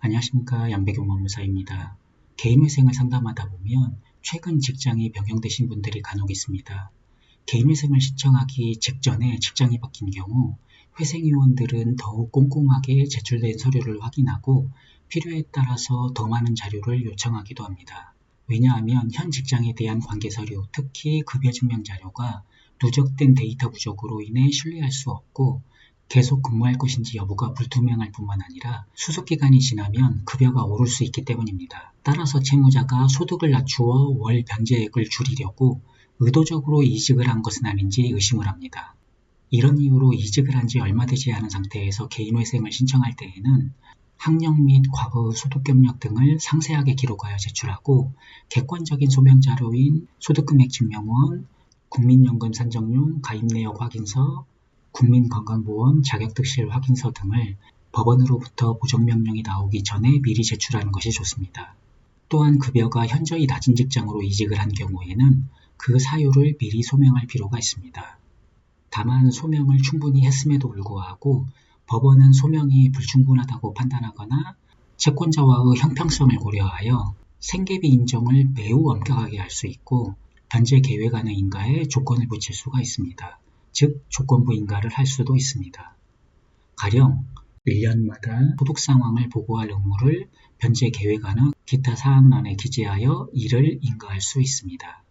안녕하십니까 양배경 법무사입니다. 개인회생을 상담하다 보면 최근 직장이 변경되신 분들이 간혹 있습니다. 개인회생을 신청하기 직전에 직장이 바뀐 경우 회생위원들은 더욱 꼼꼼하게 제출된 서류를 확인하고 필요에 따라서 더 많은 자료를 요청하기도 합니다. 왜냐하면 현 직장에 대한 관계 서류, 특히 급여 증명 자료가 누적된 데이터 부족으로 인해 신뢰할 수 없고 계속 근무할 것인지 여부가 불투명할 뿐만 아니라 수속 기간이 지나면 급여가 오를 수 있기 때문입니다. 따라서 채무자가 소득을 낮추어 월 변제액을 줄이려고 의도적으로 이직을 한 것은 아닌지 의심을 합니다. 이런 이유로 이직을 한 지 얼마 되지 않은 상태에서 개인회생을 신청할 때에는 학력 및 과거 소득 경력 등을 상세하게 기록하여 제출하고 객관적인 소명 자료인 소득금액 증명원, 국민연금 산정용 가입 내역 확인서, 국민건강보험 자격득실 확인서 등을 법원으로부터 보정명령이 나오기 전에 미리 제출하는 것이 좋습니다. 또한 급여가 현저히 낮은 직장으로 이직을 한 경우에는 그 사유를 미리 소명할 필요가 있습니다. 다만 소명을 충분히 했음에도 불구하고 법원은 소명이 불충분하다고 판단하거나 채권자와의 형평성을 고려하여 생계비 인정을 매우 엄격하게 할 수 있고 변제 계획안의 인가에 조건을 붙일 수가 있습니다. 즉 조건부 인가를 할 수도 있습니다. 가령 1년마다 소득 상황을 보고할 의무를 변제 계획안의 기타 사항란에 기재하여 이를 인가할 수 있습니다.